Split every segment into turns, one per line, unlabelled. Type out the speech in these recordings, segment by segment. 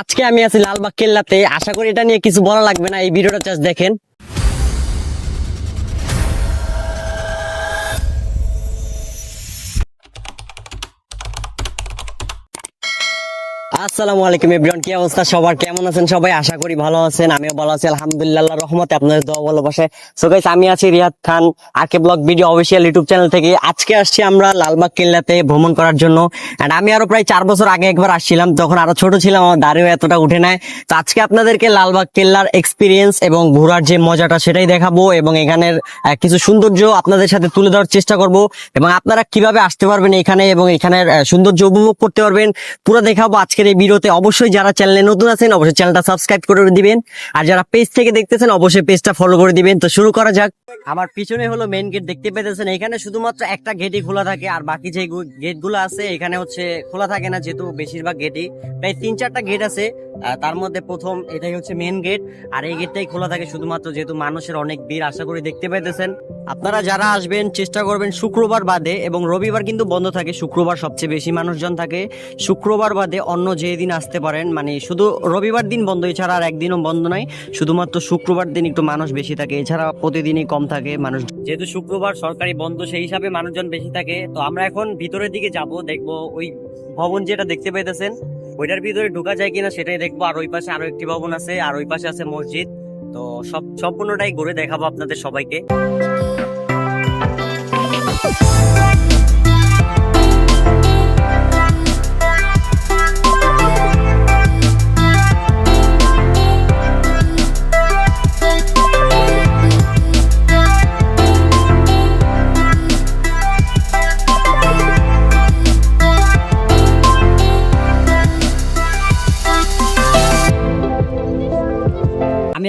আজকে আমি আছি লালবাগ কেল্লাতে। আশা করি এটা নিয়ে কিছু বলা লাগবে না, এই ভিডিওটা জাস্ট দেখেন। আসসালামু আলাইকুম এভরিওয়ান, কি অবস্থা? সবার কেমন আছেন? সবাই আশা করি ভালো আছেন, আমিও ভালো আছি, আলহামদুলিল্লাহ, রহমতে আপনাদের দোয়া ভালোবাসায় সো গাইস আমি আছি Riyad Khan, RK blog video official YouTube channel থেকে। আজকে আসছি আমরা লালবাগ কেল্লাতে ভ্রমণ করার জন্য। এন্ড আমি আরও প্রায় চার বছর আগে একবার আসছিলাম তখন আরও ছোট ছিলাম, আমার দাঁড়িয়ে এতটা উঠে নাই। তো আজকে আপনাদেরকে লালবাগ কেল্লার এক্সপিরিয়েন্স এবং ঘোরার যে মজাটা সেটাই দেখাবো এবং এখানের কিছু সৌন্দর্য আপনাদের সাথে তুলে ধরার চেষ্টা করব। এবং আপনারা কীভাবে আসতে পারবেন এখানে এবং এখানের সৌন্দর্য উপভোগ করতে পারবেন, পুরো দেখাবো আজকের এই ভিডিওতে অবশ্যই যারা চ্যানেলে নতুন আছেন, অবশ্যই চ্যানেলটা সাবস্ক্রাইব করে দিবেন। আর যারা পেজ থেকে দেখতেছেন, অবশ্যই পেজটা ফলো করে দিবেন। তো শুরু করা যাক। আমার পিছনে হলো মেন গেট দেখতে পেতেছেন। এখানে শুধুমাত্র একটা গেটই খোলা থাকে, আর বাকি যে গেটগুলো আছে, এখানে হচ্ছে খোলা থাকে না, যেহেতু বেশিরভাগ গেটই প্রায় তিন চারটা গেট আছে। তার মধ্যে প্রথম এটাই হচ্ছে মেইন গেট আর এই গেটটাই খোলা থাকে শুধুমাত্র যেহেতু মানুষের অনেক ভিড়, আশা করি দেখতে পাইতেছেন। আপনারা যারা আসবেন, চেষ্টা করবেন শুক্রবার বাদে এবং রবিবার কিন্তু বন্ধ থাকে, শুক্রবার সবচেয়ে বেশি মানুষজন থাকে। শুক্রবার বাদে অন্য যে দিন আসতে পারেন মানে শুধু রবিবার দিন বন্ধ, এছাড়া আর একদিনও বন্ধ নাই। শুধুমাত্র শুক্রবার দিন একটু মানুষ বেশি থাকে, এছাড়া প্রতিদিনই কম থাকে মানুষ। যেহেতু শুক্রবার সরকারি বন্ধ, সেই হিসাবে মানুষজন বেশি থাকে। তো আমরা এখন ভিতরের দিকে যাব, দেখব ওই ভবন যেটা দেখতে পাইতেছেন। ওইটার ভিতরে ঢোকা যায় কিনা সেটাই দেখব। আর ওই পাশে আরও একটি ভবন আছে, আর ওই পাশে আছে মসজিদ। তো সব সম্পূর্ণটাই ঘুরে দেখাবো আপনাদের সবাইকে।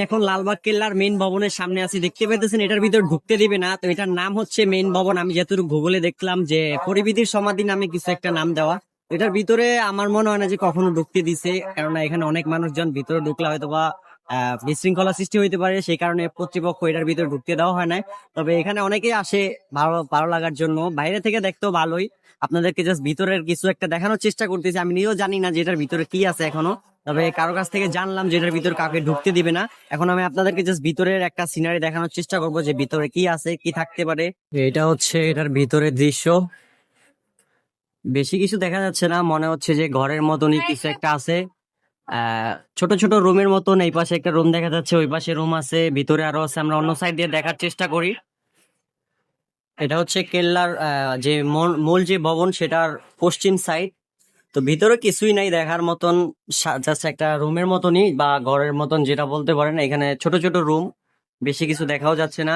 এখন লালবাগ কেল্লার মেন ভবনের সামনে আছি। দেখতে পেতেছেন এটার ভিতর ঢুকতে দিবে না। তো এটার নাম হচ্ছে মেন ভবন। আমি যেহেতু গুগলে দেখলাম যে পরিবিধির সমাধি নামে কিছু একটা নাম দেওয়া। এটার ভিতরে আমার মনে হয় না যে কখনো ঢুকতে দিছে, কেননা এখানে অনেক মানুষজন ভিতরে ঢুকলে হয়তো বা বিশৃঙ্খলা সৃষ্টি হইতে পারে, সেই কারণে কর্তৃপক্ষ এটার ভিতরে ঢুকতে দেওয়া হয় না তবে এখানে অনেকেই আসে ভালো ভালো লাগার জন্য। বাইরে থেকে দেখতেও ভালোই। আপনাদেরকে জাস্ট ভিতরের কিছু একটা দেখানোর চেষ্টা করতেছি। আমি নিজেও জানি না যে এটার ভিতরে কি আছে এখনও। তবে কারও কাছ থেকে জানলাম যে এটার ভিতরে কাউকে ঢুকতে দিবে না। এখন আমি আপনাদেরকে জাস্ট ভিতরের একটা সিনারি দেখানোর চেষ্টা করব যে ভিতরে কি আছে, কি থাকতে পারে। এটা হচ্ছে এটার ভিতরের দৃশ্য। বেশি কিছু দেখা যাচ্ছে না। মনে হচ্ছে যে ঘরের মতনই কিছু একটা আছে। ছোট ছোট রুমের মতন এই পাশে একটা রুম দেখা যাচ্ছে, ওই পাশে রুম আছে, ভিতরে আরও আছে, আমরা অন্য সাইড দিয়ে দেখার চেষ্টা করি। এটা হচ্ছে কেল্লার যে মূল যে ভবন, সেটার পশ্চিম সাইড তো ভিতরে কিছুই নাই, দেখার মতন জাস্ট একটা রুমের মতনই, বা ঘরের মতন যেটা বলতে পারেন, এখানে ছোট ছোট রুম বেশি কিছু দেখাও যাচ্ছে না।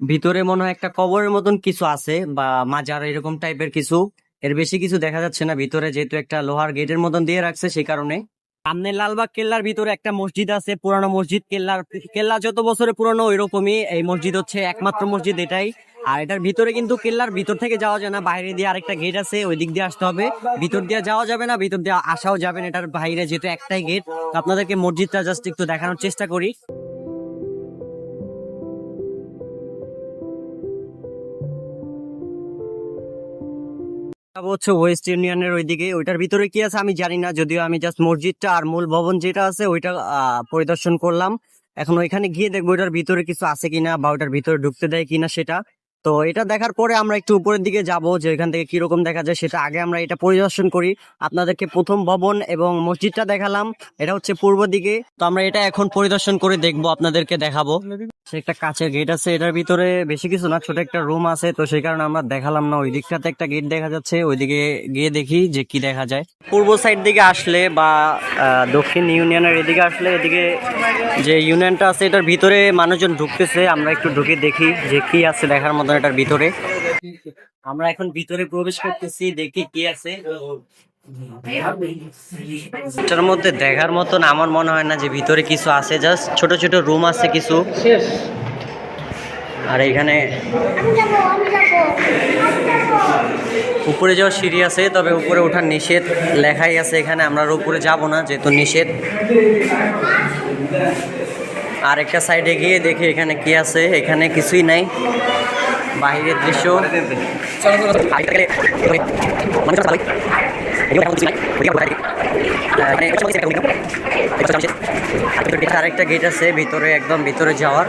ভিতরে মনে হয় একটা কবরের মতন কিছু আছে, বা মাজার এরকম টাইপের কিছু। এর বেশি কিছু দেখা যাচ্ছে না, ভিতরে যেহেতু একটা লোহার গেটের মতন দিয়ে রাখছে, সেই কারণে। সামনে লালবাগ কেল্লার ভিতরে একটা মসজিদ আছে, পুরানো মসজিদ। কেল্লার, কেল্লা যত বছরে পুরানো, ওইরকমই এই মসজিদ হচ্ছে একমাত্র মসজিদ এটাই। আর এটার ভিতরে কিন্তু কেল্লার ভিতর থেকে যাওয়া যায় না, বাইরে দিয়ে আরেকটা গেট আছে ওই দিক দিয়ে আসতে হবে। ভিতর দিয়ে যাওয়া যাবে না, ভিতর দিয়ে আসাও যাবে না, এটার বাইরে যেহেতু একটাই গেট আপনাদেরকে মসজিদটা জাস্ট একটু দেখানোর চেষ্টা করি। যাব হচ্ছে ওয়েস্ট ইউনিয়নের ওইদিকে। ওইটার ভিতরে কি আছে আমি জানি না, যদিও আমি জাস্ট মসজিদটা আর মূল ভবন যেটা আছে ওইটা পরিদর্শন করলাম। এখন ওইখানে গিয়ে দেখব ওইটার ভিতরে কিছু আছে কিনা বা ওইটার ভিতরে ঢুকতে দেয় কিনা সেটা। তো এটা দেখার পরে আমরা একটু উপরের দিকে যাব যে এখান থেকে কীরকম দেখা যায়, সেটা আগে আমরা এটা পরিদর্শন করি। আপনাদেরকে প্রথম ভবন এবং মসজিদটা দেখালাম, এটা হচ্ছে পূর্ব দিকে। তো আমরা এটা এখন পরিদর্শন করে দেখব, আপনাদেরকে দেখাবো। একটা কাঁচের গেট আছে, এটার ভিতরে বেশি কিছু না, ছোট একটা রুম আছে, তো সেই কারণে আমরা দেখালাম না। ওই দিকটাতে একটা গেট দেখা যাচ্ছে, ওইদিকে গিয়ে দেখি যে কি দেখা যায়। পূর্ব সাইড দিকে আসলে বা দক্ষিণ ইউনিয়নের এদিকে আসলে এদিকে যে ইউনিয়নটা আছে, এটার ভিতরে মানুষজন ঢুকতেছে, আমরা একটু ঢুকে দেখি যে কি আছে দেখার এটার ভিতরে। আমরা এখন ভিতরে প্রবেশ করতেছি দেখি কি আছে। এটার মধ্যে দেখার মতন আমার মনে হয় না যে ভিতরে কিছু আছে জাস্ট ছোট ছোট রুম আছে কিছু। আর এখানে উপরে যাওয়ার সিঁড়ি আছে তবে উপরে ওঠার নিষেধ লেখাই আছে এখানে আমরা আর উপরে যাব না যেহেতু নিষেধ। আর একটা সাইডে গিয়ে দেখি এখানে কি আছে এখানে কিছুই নাই। বাহিরের দৃশ্য। মানুষ আরেকটা গেট আছে ভিতরে একদম ভিতরে যাওয়ার।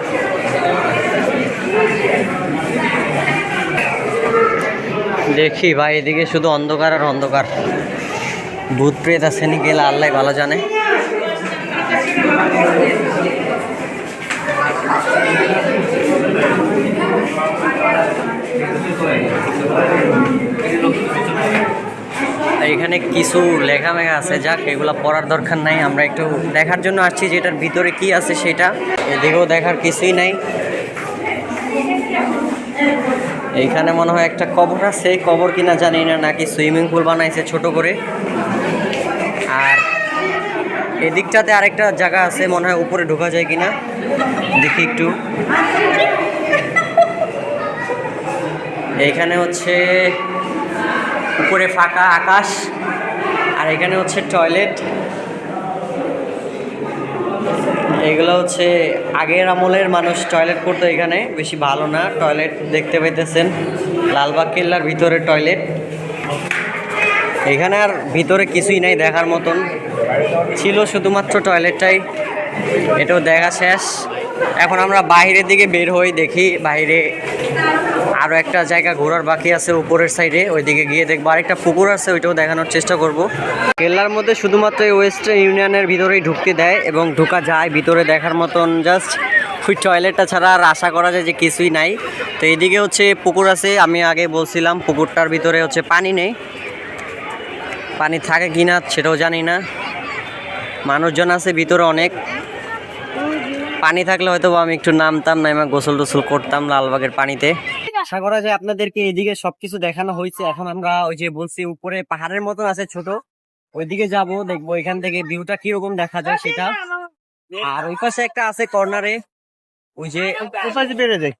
দেখি ভাই এদিকে শুধু অন্ধকার আর অন্ধকার। ভূত প্রেত আছে নি গেলে আল্লাহ ভালো জানে। এখানে কিছু লেখা মেখা আছে, যাক, এগুলো পড়ার দরকার নাই, আমরা একটু দেখার জন্য আসছি যে এটার ভিতরে কি আছে সেটা। এদিকেও দেখার কিছুই নাই। এইখানে মনে হয় একটা কবর আছে কবর কিনা জানি না, নাকি সুইমিং পুল বানাইছে ছোট করে। আর এদিকটাতে আরেকটা জায়গা আছে, মনে হয় উপরে ঢোকা যায় কিনা। দেখি একটু। এইখানে হচ্ছে উপরে ফাঁকা আকাশ, আর এখানে হচ্ছে টয়লেট। এগুলো হচ্ছে আগের আমলের মানুষ টয়লেট করতো এখানে, বেশি ভালো না, টয়লেট দেখতে পাইতেছেন। লালবাগ কেল্লার ভিতরে টয়লেট। এখানে আর ভিতরে কিছুই নাই দেখার মতন। ছিল শুধুমাত্র টয়লেটটাই। এটাও দেখা শেষ। এখন আমরা বাইরের দিকে বের হই, দেখি বাইরে আরও একটা জায়গা ঘোরার বাকি আছে উপরের সাইডে, ওইদিকে গিয়ে দেখব। আরেকটা পুকুর আছে, ওইটাও দেখানোর চেষ্টা করব। কেল্লার মধ্যে শুধুমাত্র এই ওয়েস্টার্ন ইউনিয়নের ভিতরেই ঢুকতে দেয় এবং ঢোকা যায় ভিতরে দেখার মতন জাস্ট ওই টয়লেটটা ছাড়া আর আশা করা যায় যে কিছুই নাই। তো এইদিকে হচ্ছে পুকুর আছে, আমি আগে বলছিলাম পুকুরটার ভিতরে হচ্ছে পানি নেই। পানি থাকে কি না সেটাও জানি না। মানুষজন আছে ভিতরে অনেক। পানি থাকলে হয়তো আমি একটু নামতাম না গোসল টোসল করতাম লালবাগের পানিতে। আশা করা যায় আপনাদেরকে এদিকে সবকিছু দেখানো হয়েছে। এখন আমরা ওই যে বলছি, উপরে পাহাড়ের মতন আছে ছোট। ওইদিকে যাব, দেখব এখান থেকে ভিউটা কীরকম দেখা যায় সেটা। আর ওই পাশে একটা আছে কর্নারে ওই যে বেড়ে যায়।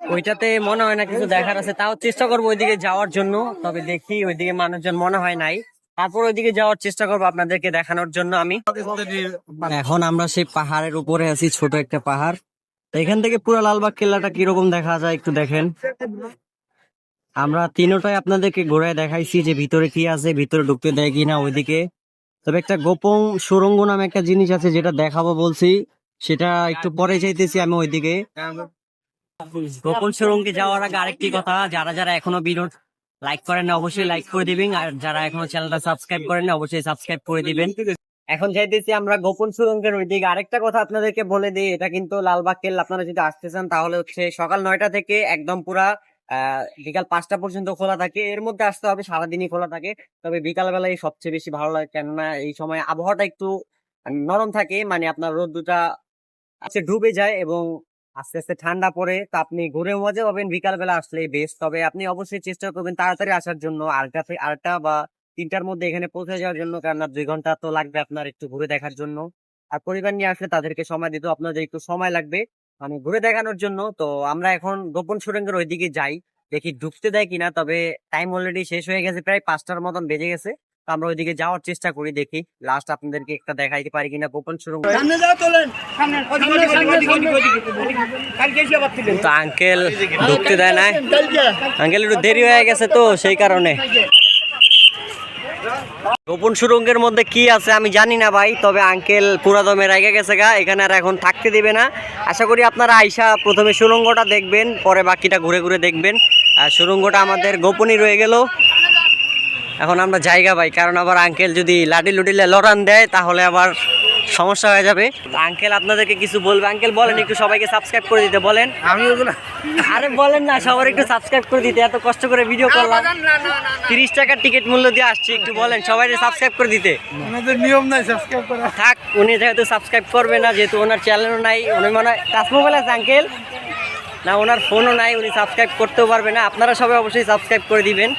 ওইটাতে মনে হয় না কিছু দেখার আছে, তাও চেষ্টা করব ওইদিকে যাওয়ার জন্য। তবে দেখি ওইদিকে মানুষজন মনে হয় নাই। তারপর ওইদিকে যাওয়ার চেষ্টা করব আপনাদেরকে দেখানোর জন্য আমি। এখন আমরা সেই পাহাড়ের উপরে আছি, ছোট একটা পাহাড়। এখান থেকে পুরো লালবাগ কেল্লাটা কীরকম দেখা যায় একটু দেখেন। আমরা তিনোটাই আপনাদেরকে ঘোরায় দেখাইছি যে ভিতরে কি আছে, ভিতরে ঢুকতে দেয় কিনা ওইদিকে। তবে একটা গোপন সুরঙ্গ নামে একটা জিনিস আছে যেটা দেখাবো বলছি, সেটা একটু পরে চাইতেছি আমি ওইদিকে। গোপন সুরঙ্গে যাওয়ার আগে আরেকটি কথা, যারা যারা এখনও ভিডিও লাইক করেন অবশ্যই লাইক করে দিবেন, আর যারা এখনও চ্যানেলটা সাবস্ক্রাইব করেন অবশ্যই সাবস্ক্রাইব করে দিবেন। এখন যাইতেছি আমরা গোপন সুরঙ্গের ওইদিকে। আরেকটা কথা আপনাদেরকে বলে দিই, এটা কিন্তু লালবাগ কেল্লা, আপনারা যদি আসতে চান তাহলে হচ্ছে সকাল নয়টা থেকে একদম পুরা বিকাল পাঁচটা পর্যন্ত খোলা থাকে। এর মধ্যে আসতে হবে, সারাদিনই খোলা থাকে। তবে বিকাল বেলায় সবচেয়ে বেশি ভালো লাগে, কেননা এই সময় আবহাওয়াটা একটু নরম থাকে মানে আপনার রোদ্দুটা আছে ডুবে যায় এবং আস্তে আস্তে ঠান্ডা পড়ে। তো আপনি ঘুরে মজা পাবেন বিকাল বেলা আসলে বেশ তবে আপনি অবশ্যই চেষ্টা করবেন তাড়াতাড়ি আসার জন্য আড়টা থেকে আড়টা বা তিনটার মধ্যে এখানে পৌঁছে যাওয়ার জন্য কারণ দুই ঘণ্টা তো লাগবে আপনার একটু ঘুরে দেখার জন্য। আর পরিবার নিয়ে আসলে তাদেরকে সময় দিতে আপনাদের একটু সময় লাগবে। মানে ঘুরে দেখানোর জন্য তো আমরা এখন গোপন সুরঙ্গের ওইদিকে যাই। দেখি ঢুকতে দেয় কিনা তবে টাইম অলরেডি শেষ হয়ে গেছে প্রায় পাঁচটার মতন বেজে গেছে। তো আমরা ওইদিকে যাওয়ার চেষ্টা করি দেখি লাস্ট আপনাদেরকে একটা দেখাইতে পারি কিনা গোপন সুরঙ্গ আঙ্কেল ঢুকতে দেয় না আঙ্কেল একটু দেরি হয়ে গেছে তো সেই কারণে। গোপন সুরঙ্গের মধ্যে কি আছে আমি জানি না ভাই, তবে আঙ্কেল পুরাদমে রেগে গেছে গা, এখানে আর এখন থাকতে দিবে না। আশা করি আপনারা আইসা প্রথমে সুরঙ্গটা দেখবেন, পরে বাকিটা ঘুরে ঘুরে দেখবেন। আর সুরঙ্গটা আমাদের গোপনই রয়ে গেল। এখন আমরা জায়গা ভাই, কারণ আবার আঙ্কেল যদি লাডি লুডিলে লড়ান দেয়, তাহলে আবার সমস্যা হয়ে যাবে। আঙ্কেল আপনাদেরকে কিছু বলবে? আঙ্কেল বলেন একটু সবাইকে সাবস্ক্রাইব করে দিতে বলেন।
আমি ওগুলো
আরে বলেন না সবার একটু সাবস্ক্রাইব করে দিতে এত কষ্ট করে ভিডিও করলাম। তিরিশ টাকার টিকিট মূল্য দিয়ে আসছি একটু বলেন সবাই সাবস্ক্রাইব করে দিতে।
নিয়ম নাই সাবস্ক্রাইব করা।
থাক উনি যেহেতু সাবস্ক্রাইব করবে না যেহেতু ওনার চ্যানেলও নাই উনি মনে হয় টাচ মোবাইল আছে আঙ্কেল? না ওনার ফোনও নাই উনি সাবস্ক্রাইব করতেও পারবে না। আপনারা সবাই অবশ্যই সাবস্ক্রাইব করে দিবেন।